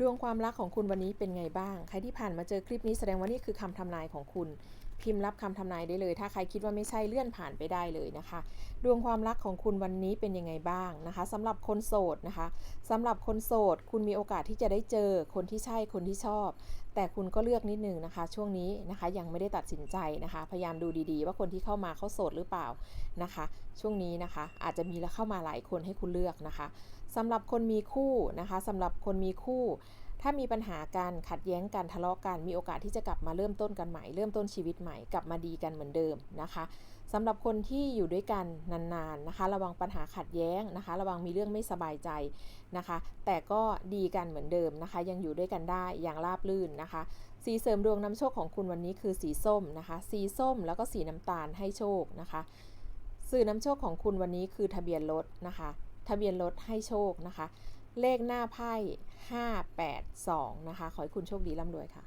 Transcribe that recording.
ดวงความรักของคุณวันนี้เป็นไงบ้าง ใครที่ผ่านมาเจอคลิปนี้แสดงว่านี่คือคำทำนายของคุณพิมพ์รับคำทำนายได้เลย ถ้าใครคิดว่าไม่ใช่เลื่อนผ่านไปได้เลยนะคะ ดวงความรักของคุณวันนี้เป็นยังไงบ้างนะคะสำหรับคนโสดนะคะสำหรับคนโสด คุณมีโอกาสที่จะได้เจอคนที่ใช่คนที่ชอบ แต่คุณก็เลือกนิดนึงนะคะ ช่วงนี้นะคะยังไม่ได้ตัดสินใจนะคะ พยายามดูดีๆ ว่าคนที่เข้ามาเขาโสดหรือเปล่านะคะ ช่วงนี้นะคะ อาจจะมีแล้วเข้ามาหลายคนให้คุณเลือกนะคะสำหรับคนมีคู่นะคะสำหรับคนมีคู่ ถ้ามีปัญหาการขัดแย้งกันทะเลาะกันมีโอกาสที่จะกลับมาเริ่มต้นกันใหม่ เริ่มต้นชีวิตใหม่กลับมาดีกันเหมือนเดิมนะคะสำหรับคนที่อยู่ด้วยกันนานๆนะคะ ระวังปัญหาขัดแย้งนะคะ ระวังมีเรื่องไม่สบายใจนะคะ แต่ก็ดีกันเหมือนเดิมนะคะ ยังอยู่ด้วยกันได้อย่างราบรื่นนะคะ สีเสริมดวงนำโชคของคุณวันนี้คือสีส้มนะคะ สีส้มแล้วก็สีน้ำตาลให้โชคนะคะสื่อนำโชคของคุณวันนี้คือทะเบียนรถนะคะ ทะเบียนรถให้โชคนะคะ เลขหน้าไพ่582 นะคะ ขอให้คุณโชคดีร่ำรวยค่ะ